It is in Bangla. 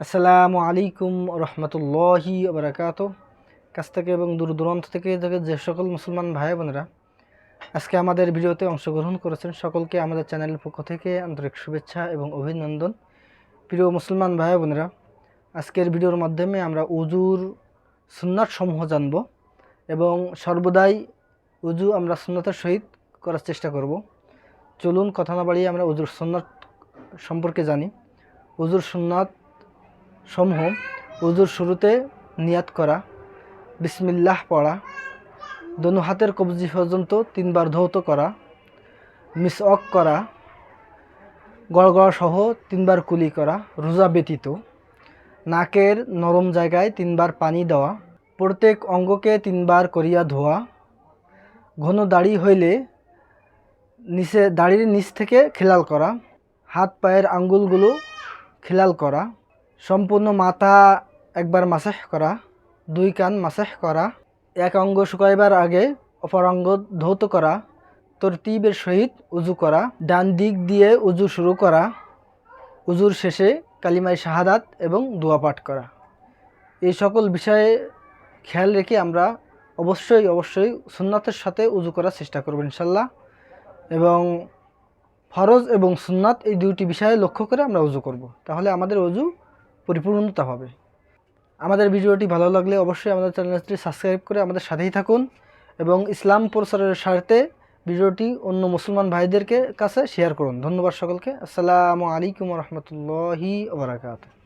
আসসালামু আলাইকুম রহমতুল্লাহি বারাকাত কাছ থেকে এবং দূর দূরান্ত থেকে থেকে যে সকল মুসলমান ভাই বোনেরা আজকে আমাদের ভিডিওতে অংশগ্রহণ করেছেন সকলকে আমাদের চ্যানেলের পক্ষ থেকে আন্তরিক শুভেচ্ছা এবং অভিনন্দন। প্রিয় মুসলমান ভাই বোনেরা, আজকের ভিডিওর মাধ্যমে আমরা উজুর সুন্নাত সমূহ জানব এবং সর্বদাই উজু আমরা সুন্নাতের সহিত করার চেষ্টা করব। চলুন কথা না বাড়িয়ে আমরা উজুর সুন্নাত সম্পর্কে জানি। উজুর সুন্নাত সমূহ উজুর শুরুতে নিয়াত করা, বিসমিল্লাহ পড়া, দনু হাতের কবজি পর্যন্ত তিনবার ধৌত করা মিস অক করা সহ তিনবার কুলি করা, রোজা ব্যতীত, নাকের নরম জায়গায় তিনবার পানি দেওয়া, প্রত্যেক অঙ্গকে তিনবার করিয়া ধোয়া, ঘন দাড়ি হইলে নিচে, দাড়ির নিচ থেকে খেলাল করা, হাত পায়ের আঙ্গুলগুলো খেলাল করা সম্পূর্ণ মাথা একবার মাসাহ করা, দুই কান মাসাহ করা, এক অঙ্গ শুকাইবার আগে অপর অঙ্গ ধৌত করা, তরতিবের সহিত উজু করা, ডান দিক দিয়ে উজু শুরু করা, উজুর শেষে কালিমাই শাহাদাত এবং দোয়া পাঠ করা। এই সকল বিষয়ে খেয়াল রেখে আমরা অবশ্যই অবশ্যই সুন্নাতের সাথে উজু করার চেষ্টা করব ইনশাল্লাহ এবং ফরজ এবং সুন্নাত এই দুইটি বিষয়ে লক্ষ্য করে আমরা উজু করব। তাহলে আমাদের উজু পরিপূর্ণতা হবে। আমাদের ভিডিওটি ভালো লাগলে অবশ্যই আমাদের চ্যানেলটি সাবস্ক্রাইব করে আমাদের সাথেই থাকুন এবং ইসলাম প্রচারের স্বার্থে ভিডিওটি অন্য মুসলমান ভাইদেরকে কাছে শেয়ার করুন। ধন্যবাদ সকলকে। আসসালামু আলাইকুম রহমতুল্লাহি ওবরাকাত